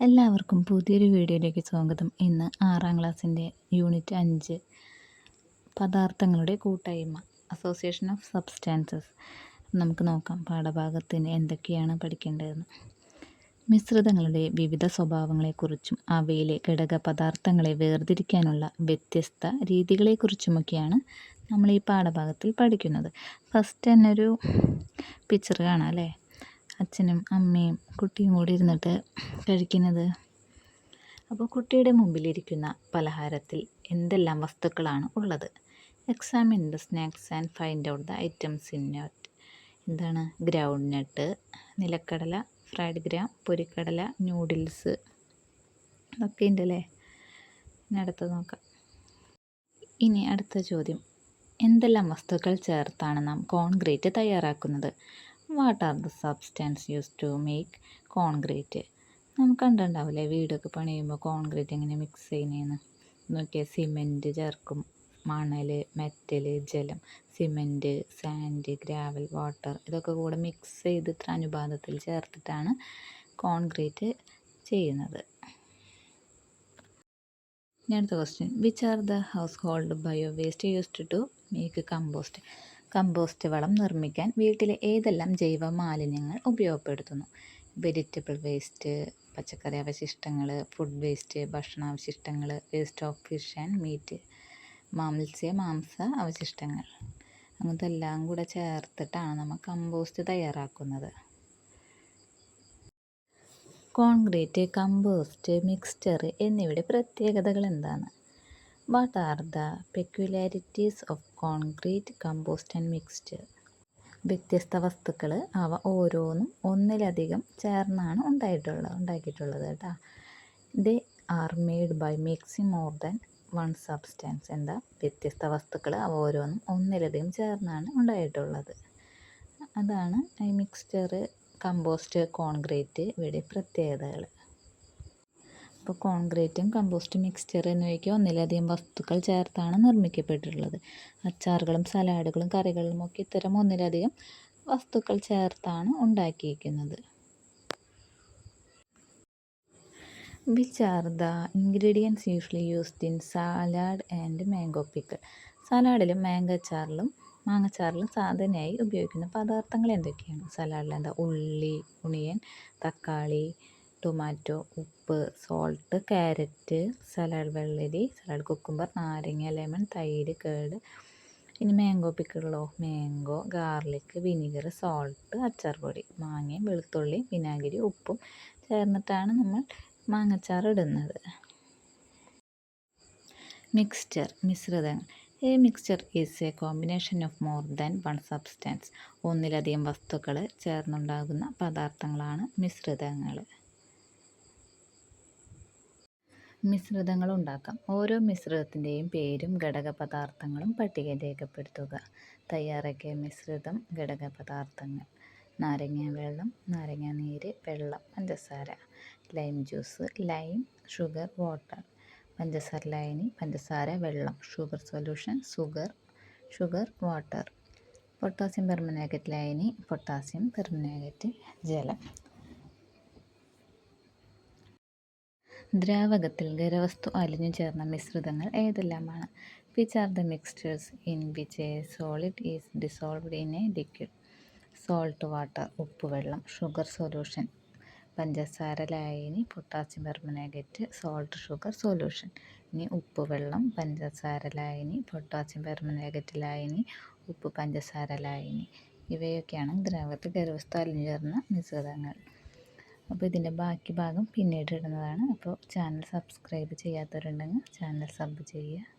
എല്ലാവർക്കും പുതിയൊരു വീഡിയോയിലേക്ക് സ്വാഗതം. ഇന്ന് ആറാം ക്ലാസ്സിന്റെ യൂണിറ്റ് അഞ്ച് പദാർത്ഥങ്ങളുടെ കൂട്ടായ്മ അസോസിയേഷൻ ഓഫ് സബ്സ്റ്റാൻസസ് നമുക്ക് നോക്കാം പാഠഭാഗത്തിന് എന്തൊക്കെയാണ് പഠിക്കേണ്ടതെന്ന്. മിശ്രിതങ്ങളുടെ വിവിധ സ്വഭാവങ്ങളെക്കുറിച്ചും അവയിലെ ഘടക പദാർത്ഥങ്ങളെ വേർതിരിക്കാനുള്ള വ്യത്യസ്ത രീതികളെക്കുറിച്ചുമൊക്കെയാണ് നമ്മൾ ഈ പാഠഭാഗത്തിൽ പഠിക്കുന്നത്. ഫസ്റ്റ് തന്നെ ഒരു പിക്ചർ കാണാം അല്ലേ? അച്ഛനും അമ്മയും കുട്ടിയും കൂടി ഇരുന്നിട്ട് കഴിക്കുന്നത്. അപ്പോൾ കുട്ടിയുടെ മുമ്പിലിരിക്കുന്ന പലഹാരത്തിൽ എന്തെല്ലാം വസ്തുക്കളാണ് ഉള്ളത്? Examine the snacks and find out the items in note എന്താണ്? ഗ്രൗണ്ട് നട്ട് നിലക്കടല ഫ്രൈഡ് ഗ്രാം പൊരിക്കടല നൂഡിൽസ് ഒക്കെ ഉണ്ടല്ലേ ഇനി അടുത്തത് നോക്കാം. ഇനി അടുത്ത ചോദ്യം. എന്തെല്ലാം വസ്തുക്കൾ ചേർത്താണ് നാം കോൺക്രീറ്റ് തയ്യാറാക്കുന്നത്? What are the substance use to make concrete നമുക്ക് കണ്ടിട്ടുണ്ടാവില്ലേ? വീടൊക്കെ പണിയുമ്പോൾ കോൺക്രീറ്റ് എങ്ങനെ മിക്സ് ചെയ്യുന്നതെന്ന് നോക്കിയാൽ സിമെന്റ് ചേർക്കും. മണൽ മെറ്റൽ ജലം സിമെന്റ് സാൻഡ് ഗ്രാവൽ വാട്ടർ ഇതൊക്കെ കൂടെ മിക്സ് ചെയ്ത് ഇത്ര അനുപാതത്തിൽ ചേർത്തിട്ടാണ് കോൺക്രീറ്റ് ചെയ്യുന്നത്. അടുത്ത question which are the household bio waste used to make compost compost വളം നിർമ്മിക്കാൻ വീട്ടിലെ ഏതെല്ലാം ജൈവ മാലിന്യങ്ങൾ ഉപയോഗപ്പെടുത്തുന്നു? വെജിറ്റബിൾ വേസ്റ്റ് പച്ചക്കറി അവശിഷ്ടങ്ങൾ food waste ഭക്ഷണാവശിഷ്ടങ്ങൾ waste of fish and meat മാംസ്യ മാംസ അവശിഷ്ടങ്ങൾ. എല്ലാം കൂടെ ചേർത്തിട്ടാണ് നമ്മൾ കമ്പോസ്റ്റ് തയ്യാറാക്കുന്നത്. കോൺക്രീറ്റ് കമ്പോസ്റ്റ് മിക്സ്ചർ എന്നിവയുടെ പ്രത്യേകതകൾ എന്താണ്? What are the peculiarities of concrete compost and mixed വ്യത്യസ്ത വസ്തുക്കൾ അവ ഓരോന്നും ഒന്നിലധികം ചേർന്നാണ് ഉണ്ടായിട്ടുള്ളത് ഉണ്ടാക്കിയിട്ടുള്ളത് കേട്ടോ. They are made by mixing more than one substance എന്താ? വ്യത്യസ്ത വസ്തുക്കൾ അവ ഓരോന്നും ഒന്നിലധികം ചേർന്നാണ് ഉണ്ടായിട്ടുള്ളത്. അതാണ് ഈ മിക്സ്ചർ കമ്പോസ്റ്റ് കോൺക്രീറ്റ് ഇവിടെ പ്രത്യേകതകൾ അപ്പോൾ കോൺക്രീറ്റും കമ്പോസ്റ്റ് മിക്സ്ചർ എന്നിവയ്ക്ക് ഒന്നിലധികം വസ്തുക്കൾ ചേർത്താണ് നിർമ്മിക്കപ്പെട്ടിട്ടുള്ളത്. അച്ചാറുകളും സലാഡുകളും കറികളും ഒക്കെ ഇത്തരം ഒന്നിലധികം വസ്തുക്കൾ ചേർത്താണ് ഉണ്ടാക്കിയിരിക്കുന്നത്. Which are the ingredients usually used in salad and mango pickle സലാഡിലും mango അച്ചാറിലും മാങ്ങച്ചാറിലും സാധാരണയായി ഉപയോഗിക്കുന്ന പദാർത്ഥങ്ങൾ എന്തൊക്കെയാണ്? സലാഡിൽ എന്താ? ഉള്ളി ഉണിയൻ തക്കാളി ടൊമാറ്റോ ഉപ്പ് സോൾട്ട് ക്യാരറ്റ് സലാഡ് വെള്ളരി സലാഡ് കുക്കുംബർ നാരങ്ങ ലെമൺ തൈര് കേട്. ഇനി മാംഗോ പിക്കിളോ മാംഗോ ഗാർലിക് വിനീഗർ സോൾട്ട് അച്ചാർ പൊടി മാങ്ങയും വെളുത്തുള്ളി വിനാഗിരി ഉപ്പും ചേർന്നിട്ടാണ് നമ്മൾ മാങ്ങച്ചാർ ഇടുന്നത്. മിക്സ്ചർ മിശ്രിതങ്ങൾ. ഈ mixture is a combination of more than one substance ഒന്നിലധികം വസ്തുക്കൾ ചേർന്നുണ്ടാകുന്ന പദാർത്ഥങ്ങളാണ് മിശ്രിതങ്ങൾ മിശ്രിതങ്ങൾ ഉണ്ടാക്കാം ഓരോ മിശ്രിതത്തിന്റെയും പേരും ഘടകപദാർത്ഥങ്ങളും പട്ടികയിൽ രേഖപ്പെടുത്തുക. തയ്യാറാക്കിയ മിശ്രിതം ഘടക പദാർത്ഥങ്ങൾ നാരങ്ങ വെള്ളം നാരങ്ങ നീര് വെള്ളം പഞ്ചസാര lime juice lime sugar water പഞ്ചസാര ലൈനി പഞ്ചസാര വെള്ളം sugar solution sugar sugar water potassium permanganate ലൈനി potassium permanganate ജലം. ദ്രാവകത്തിൽ ഖരവസ്തു അലിഞ്ഞു ചേർന്ന മിശ്രിതങ്ങൾ ഏതെല്ലാമാണ്? Which are the mixtures in which a solid is dissolved in a liquid salt water ഉപ്പുവെള്ളം ഷുഗർ സൊല്യൂഷൻ പഞ്ചസാര ലായനി potassium permanganate salt sugar solution ഇനി ഉപ്പ് വെള്ളം പഞ്ചസാര ലായനി പൊട്ടാസ്യം പെർമനേഗറ്റ് ലായനി ഉപ്പ് പഞ്ചസാര ലായനി. ഇവയൊക്കെയാണ് ദ്രാവകത്തിൽ ഖരവസ്തു അലിഞ്ഞു ചേർന്ന മിശ്രിതങ്ങൾ. അപ്പോൾ ഇതിന്റെ ബാക്കി ഭാഗം പിന്നീട് ഇടുന്നതാണ്. അപ്പോൾ ചാനൽ സബ്സ്ക്രൈബ് ചെയ്യാത്തവരുണ്ടെങ്കിൽ ചാനൽ സബ് ചെയ്യുക.